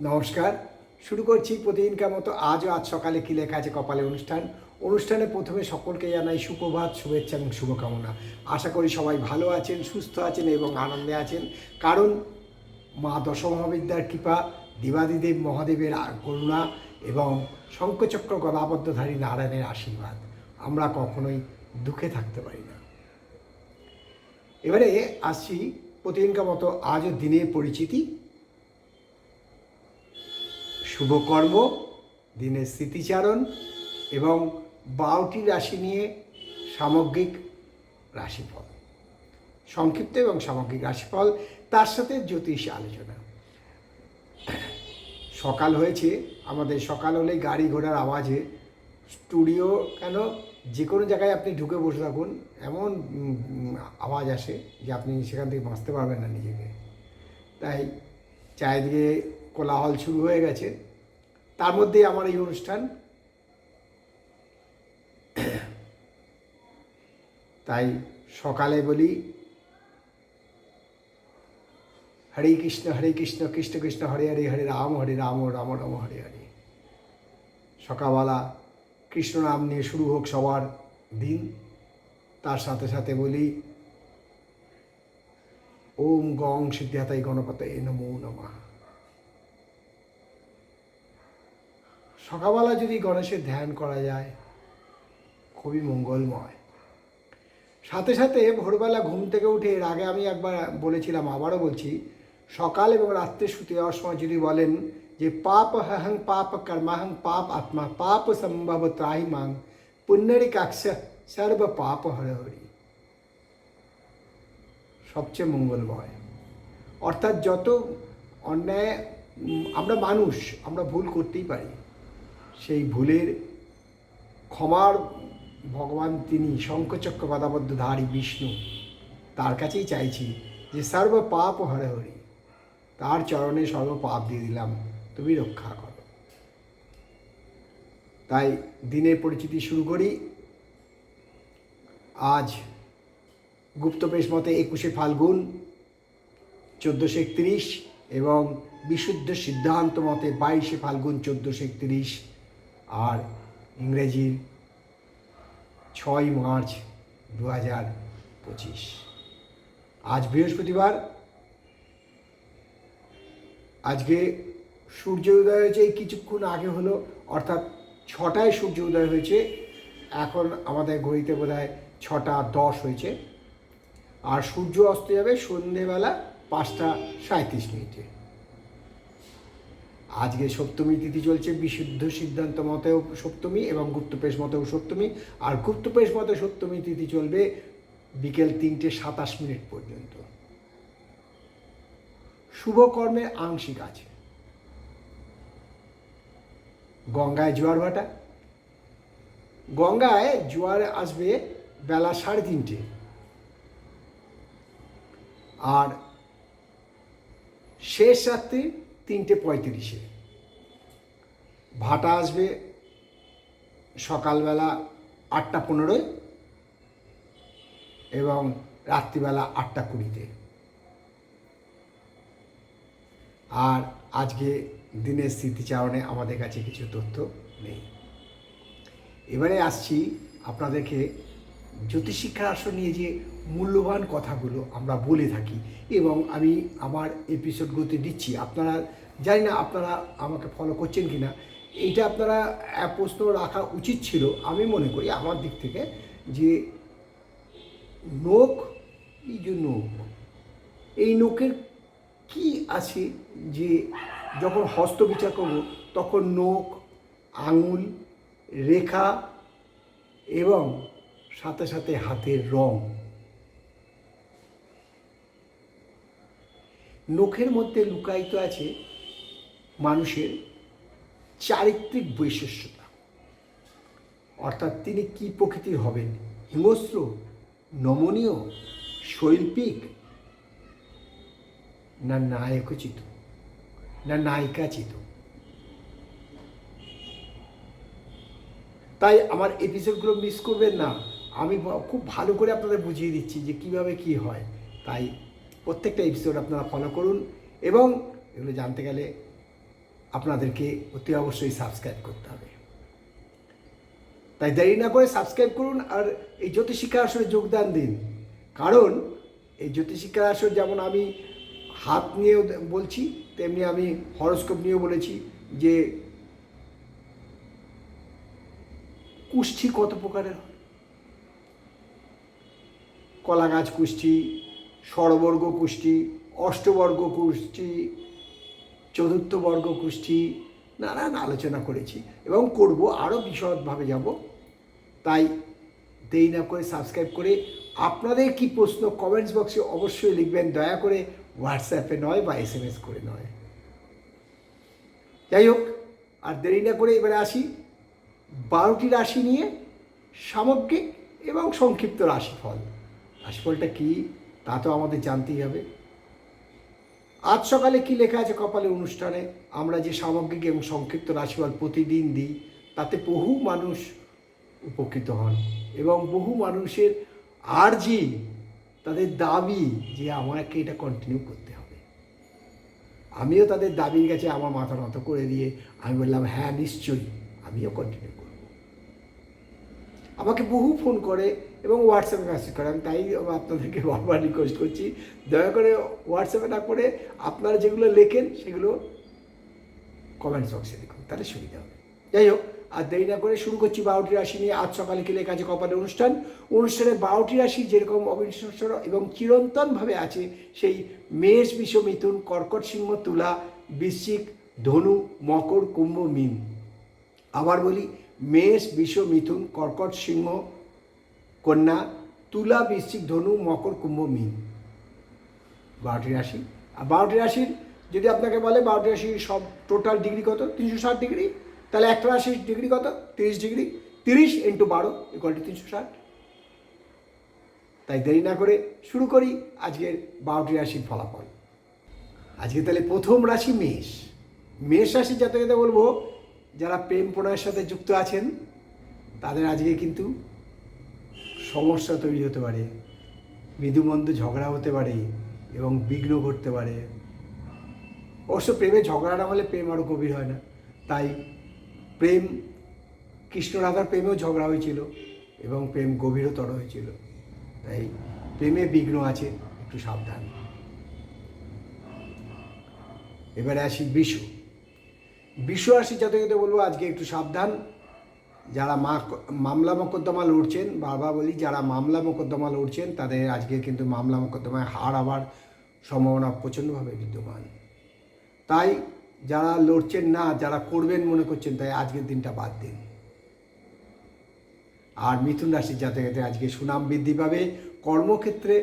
নমস্কার। শুরু করছি প্রতিদিনকার মতো আজও আজ সকালে কি লেখা আছে কপালে অনুষ্ঠান। অনুষ্ঠানে প্রথমে সকলকে জানাই সুপ্রভাত, শুভেচ্ছা এবং শুভকামনা। আশা করি সবাই ভালো আছেন, সুস্থ আছেন এবং আনন্দে আছেন। কারণ মা দশমহাবিদ্যার কৃপা, দেবাদিদেব মহাদেবের করুণা এবং শঙ্খচক্র গদাবদ্ধধারী নারায়ণের আশীর্বাদ। আমরা কখনোই দুঃখে থাকতে পারি না। এবারে আসছি প্রতিদিনকার মতো আজও দিনের পরিচিতি। শুভকর্ম, দিনের স্মৃতিচারণ এবং বারোটি রাশি নিয়ে সামগ্রিক রাশিফল। সংক্ষিপ্ত এবং সামগ্রিক রাশিফল, তার সাথে জ্যোতিষ আলোচনা। সকাল হয়েছে, আমাদের সকাল হলে গাড়ি ঘোড়ার আওয়াজে। স্টুডিও কেন? যে কোনো জায়গায় আপনি ঢুকে বসে থাকুন, এমন আওয়াজ আসে যে আপনি সেখান থেকে বাঁচতে পারবেন না নিজেকে। তাই চারিদিকে কোলাহল শুরু হয়ে গেছে। তার মধ্যেই আমার এই অনুষ্ঠান। তাই সকালে বলি, হরে কৃষ্ণ হরে কৃষ্ণ কৃষ্ণ কৃষ্ণ, হরে হরে হরে রাম হরে রাম রাম রাম, হরে হরে। সকালবেলা কৃষ্ণ নাম নিয়ে শুরু হোক সবার দিন। তার সাথে সাথে বলি, ওম গং সিদ্ধাতাই গণপতে নমো নমঃ। সকালবেলা যদি গণেশের ধ্যান করা যায়, খুবই মঙ্গলময়। সাথে সাথে ভোরবেলা ঘুম থেকে উঠে এর আগে আমি একবার বলেছিলাম, আবারও বলছি, সকাল এবং রাত্রে শুতে যাওয়ার সময় যদি বলেন যে, পাপ হহং পাপ কর্মাহং পাপ আত্মা, পাপ সম্ভব ত্রাহি মাং, পুণ্যরি কাক্ষ, সর্ব পাপ হরে সবচেয়ে মঙ্গলময়। অর্থাৎ যত অন্যায় আমরা মানুষ, আমরা ভুল করতেই পারি। সেই ভুলের ক্ষমার ভগবান তিনি শঙ্খচক্র পদাবদ্ধধারী বিষ্ণু। তার কাছেই চাইছি যে সর্ব পাপ হরে হরি তার চরণে সর্ব পাপ দিয়ে দিলাম, তুমি রক্ষা করো। তাই দিনের পরিচিতি শুরু করি। আজ গুপ্তবেশ মতে একুশে ফাল্গুন, চোদ্দোশো একত্রিশ এবং বিশুদ্ধ সিদ্ধান্ত মতে বাইশে ফাল্গুন, চোদ্দোশো একত্রিশ। আর ইংরেজির ছয় মার্চ দু হাজার পঁচিশ। আজ বৃহস্পতিবার। আজকে সূর্য উদয় হয়েছে, এই কিছুক্ষণ আগে হলো, অর্থাৎ ছটায় সূর্য উদয় হয়েছে। এখন আমাদের ঘড়িতে বোধ হয় ছটা দশ হয়েছে। আর সূর্য অস্ত যাবে সন্ধেবেলা পাঁচটা সাঁত্রিশ মিনিটে। আজকে সপ্তমী তিথি চলছে, বিশুদ্ধ সিদ্ধান্ত মতেও সপ্তমী এবং গুপ্তপেশ মতেও সপ্তমী। আর গুপ্তপেশ মতে সপ্তমী তিথি চলবে বিকেল তিনটে সাতাশ মিনিট পর্যন্ত। শুভকর্মের আংশিক আছে। গঙ্গায় জোয়ার ভাটা। গঙ্গায় জোয়ার আসবে বেলা সাড়ে তিনটে। আর শেষ রাত্রি তিনটে পঁয়ত্রিশে। ভাটা আসবে সকালবেলা আটটা পনেরোয় এবং রাত্রিবেলা আটটা কুড়িতে। আর আজকে দিনের স্মৃতিচারণে আমাদের কাছে কিছু তথ্য নেই। এবারে আসছি আপনাদেরকে জ্যোতিষিক্ষার আসন নিয়ে যে মূল্যবান কথাগুলো আমরা বলে থাকি, এবং আমি আমার এপিসোডগুলোতে দিচ্ছি। আপনারা, জানি না আপনারা আমাকে ফলো করছেন কি না এইটা আপনারা প্রশ্ন রাখা উচিত ছিল। আমি মনে করি আমার দিক থেকে যে নোক এই যে নোক এই নোকের কি আছে যে যখন হস্ত বিচার করব, তখন নোক আঙুল, রেখা, এবং সাথে সাথে হাতের রং। নখের মধ্যে লুকায়িত আছে মানুষের চারিত্রিক বৈশিষ্ট্যতা। অর্থাৎ তিনি কি প্রকৃতির হবেন? হিংস্র, নমনীয়, শৈল্পিক না নায়কোচিত, না নায়িকাচিত? তাই আমার এপিসোডগুলো মিস করবেন না। আমি খুব ভালো করে আপনাদের বুঝিয়ে দিচ্ছি যে কীভাবে কি হয়। তাই প্রত্যেকটা এপিসোড আপনারা ফলো করুন এবং এগুলো জানতে গেলে আপনাদেরকে অতি অবশ্যই সাবস্ক্রাইব করতে হবে। তাই দেরি না করে সাবস্ক্রাইব করুন আর এই জ্যোতিষিক্ষা আসরে যোগদান দিন। কারণ এই জ্যোতিষিক্ষা আসর যেমন আমি হাত নিয়েও বলছি, তেমনি আমি হরস্কোপ নিয়েও বলেছি যে কুষ্ঠি কত প্রকারের হয় কলা গাছ কুষ্ঠি স্বরবর্গ কুষ্ঠি অষ্টবর্গ কুষ্ঠি চতুর্থ বর্গ কুষ্ঠি নানান আলোচনা করেছি এবং করব আরও বিশদভাবে যাব। তাই দেরি না করে সাবস্ক্রাইব করে আপনাদের কি প্রশ্ন কমেন্টস বক্সে অবশ্যই লিখবেন, দয়া করে হোয়াটসঅ্যাপে নয় বা এস এম এস করে নয়। যাই হোক, আর দেরি না করে এবারে আসি, বারোটি রাশি নিয়ে সামগ্রিক এবং সংক্ষিপ্ত রাশিফল। রাশিফলটা কী? তা তো আমাদের জানতেই হবে। আজ সকালে কি লেখা আছে কপালে অনুষ্ঠানে? আমরা যে সামগ্রিক এবং সংক্ষিপ্ত রাশিফল প্রতিদিন দিই, তাতে বহু মানুষ উপকৃত হন এবং বহু মানুষের আর্জি, তাদের দাবি যে আমাকে এটা কন্টিনিউ করতে হবে। আমিও তাদের দাবির কাছে আমার মাথা নত করে দিয়ে আমি বললাম হ্যাঁ নিশ্চয়ই, আমিও কন্টিনিউ আমাকে বহু ফোন করে এবং হোয়াটসঅ্যাপে মেসেজ করে। আমি তাই আপনাদেরকে বারবার রিকোয়েস্ট করছি। দয়া করে হোয়াটসঅ্যাপে না করে আপনারা যেগুলো লেখেন সেগুলো কমেন্টস বক্সে লিখুন, তাহলে সুবিধা হবে। যাই হোক, আর দেরি না করে শুরু করছি বারোটি রাশি নিয়ে। আজ সকালে কি লেখা আছে কপালে অনুষ্ঠান? অনুষ্ঠানে বারোটি রাশি যেরকম অবিশ্বাস্য এবং চিরন্তনভাবে আছে, সেই মেষ বিষ মিথুন, কর্কট, সিংহ, তুলা, বৃশ্চিক, ধনু, মকর, কুম্ভ, মিন। আবার বলি মেষ, বিষ, মিথুন, কর্কট, সিংহ, কন্যা, তুলা, বৃশ্চিক, ধনু, মকর, কুম্ভ, মিন। বারোটি রাশি। আর বারোটি রাশির যদি আপনাকে বলে, বারোটি রাশির সব টোটাল ডিগ্রি কত? তিনশো ষাট ডিগ্রি তাহলে একটা রাশির ডিগ্রি কত? তিরিশ ডিগ্রি তিরিশ ইন্টু বারো ইকুয়াল টু তিনশো ষাট। তাই দেরি না করে শুরু করি আজকের বারোটি রাশির ফলাফল। আজকে তাহলে প্রথম রাশি মেষ। মেষ রাশি যাতে যাতে বলব যারা প্রেম প্রণয়ের সাথে যুক্ত আছেন, তাদের আজকে কিন্তু সমস্যা তৈরি হতে পারে মৃদুমন্দ ঝগড়া হতে পারে এবং বিঘ্ন ঘটতে পারে। অবশ্য প্রেমে ঝগড়া না হলে প্রেম আরও গভীর হয় না। তাই প্রেম কৃষ্ণ রাধার প্রেমেও ঝগড়া হয়েছিল এবং প্রেম গভীরতর হয়েছিল। তাই প্রেমে বিঘ্ন আছে, একটু সাবধান। এবারে আসি বিশু। বিশু রাশি জাতকতে বলব আজকে একটু সাবধান। যারা মা মামলা মোকদ্দমা লড়ছেন, বারবার বলি, যারা মামলা মোকদ্দমা লড়ছেন, তাদের আজকে কিন্তু মামলা মোকদ্দমায় হার আবার সম্ভাবনা প্রচণ্ডভাবে বিদ্যমান। তাই যারা লড়ছেন না, যারা করবেন মনে করছেন, তাই আজকের দিনটা বাদ দিন। আর মিথুন রাশির জাতকেতে আজকে সুনাম বৃদ্ধি পাবে, কর্মক্ষেত্রে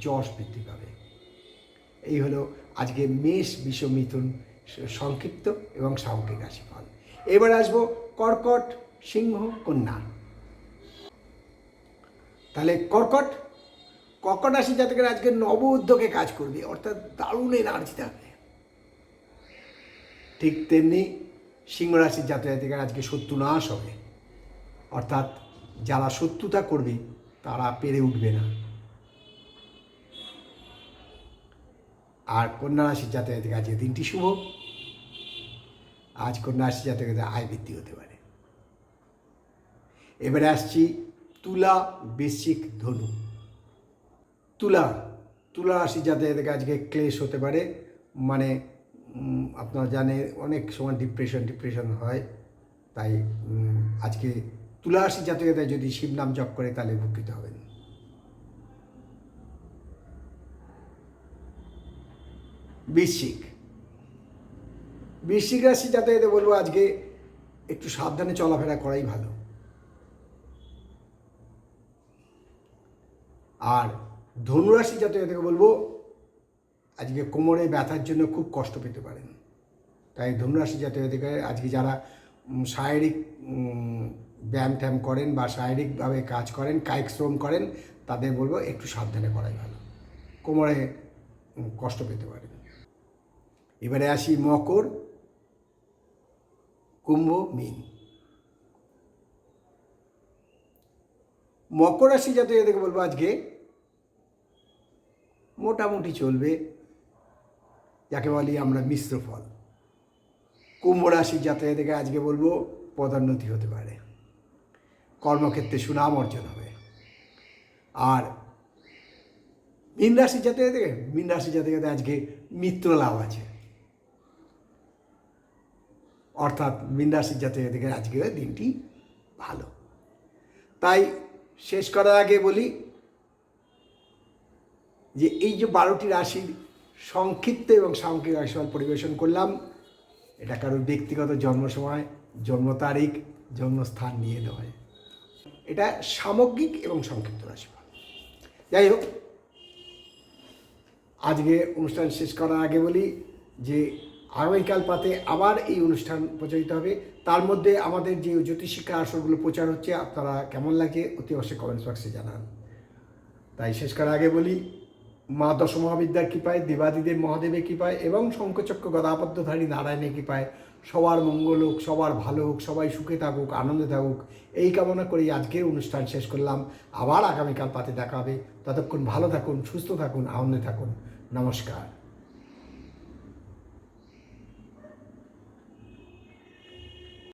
যশ বৃদ্ধি পাবে। এই হলো আজকে মেষ, বিশ্ব, মিথুন। সংক্ষিপ্ত এবং সামগ্রিক রাশিফল। এবার আসব কর্কট সিংহ কন্যা। তাহলে কর্কট কর্কট রাশি জাতকের আজকে নব উদ্যোগে কাজ করবে, অর্থাৎ দারুণ এনার্জি থাকবে। ঠিক তেমনি সিংহ রাশির জাতক জাতিকার আজকে শত্রু নাশ হবে। অর্থাৎ যারা শত্রুতা করবে, তারা পেরে উঠবে না। আর কন্যা রাশির জাতক জাতিকা আজকে দিনটি শুভ। আজ কন্যা রাশির জাতকের আয় বৃদ্ধি হতে পারে। এবারে আসছি তুলা বৃশ্চিক ধনু। তুলা তুলা রাশি এদেরকে আজকে ক্লেশ হতে পারে। মানে আপনারা জানে অনেক সময় ডিপ্রেশন ডিপ্রেশন হয়। তাই আজকে তুলা রাশি জাতকে যদি শিব নাম জপ করে তাহলে উপকৃত হবেন। বৃশ্চিক। বৃশ্চিক রাশি যাতে এতে বলব আজকে একটু সাবধানে চলাফেরা করাই ভালো। আর ধনুরাশি যাতে এদেরকে বলব আজকে কোমরে ব্যথার জন্য খুব কষ্ট পেতে পারেন। তাই ধনুরাশি যাতে এদেরকে আজকে যারা শারীরিক ব্যায়াম ট্যায়াম করেন বা শারীরিকভাবে কাজ করেন, কায়িক শ্রম করেন, তাদের বলব একটু সাবধানে করাই ভালো। কোমরে কষ্ট পেতে পারেন। এবারে আসি মকর, কুম্ভ, মিন। মকর রাশি যাতে এদেরকে বলব আজকে, মোটামুটি চলবে, যাকে বলি আমরা মিশ্র ফল। কুম্ভ রাশির জাতকদেরকে আজকে বলব পদোন্নতি হতে পারে। কর্মক্ষেত্রে সুনাম অর্জন হবে। আর মীন রাশির জাতকদের মীন রাশির জাতকদের আজকে মিত্র লাভ আছে। অর্থাৎ মীন রাশির জাতকদের আজকে দিনটি ভালো। তাই শেষ করার আগে বলি যে এই যে বারোটি রাশির সংক্ষিপ্ত এবং সাংখ্যিক রাশিফল পরিবেশন করলাম, এটা কারোর ব্যক্তিগত জন্ম সময়, জন্ম তারিখ, জন্মস্থান নিয়ে নয়। এটা সামগ্রিক এবং সংক্ষিপ্ত রাশিফল। যাই হোক, আজকে অনুষ্ঠান শেষ করার আগে বলি যে আগামীকাল পাতে আবার এই অনুষ্ঠান প্রচারিত হবে। তার মধ্যে আমাদের যে জ্যোতিষিক্ষা আসরগুলো প্রচার হচ্ছে, আপনারা কেমন লাগে অতি অবশ্যই কমেন্টস বক্সে জানান। তাই শেষ করার আগে বলি, মা দশ দশমহাবিদ্যার কৃপায়, দেবাদিদেব মহাদেবের কৃপায় এবং শঙ্কচক্র গদাপদ্মধারী নারায়ণের কৃপায় সবার মঙ্গল হোক, সবার ভালো হোক, সবাই সুখে থাকুক, আনন্দে থাকুক, এই কামনা করেই আজকের অনুষ্ঠান শেষ করলাম। আবার আগামীকাল পাতে দেখা হবে। ততক্ষণ ভালো থাকুন, সুস্থ থাকুন, আনন্দে থাকুন। নমস্কার।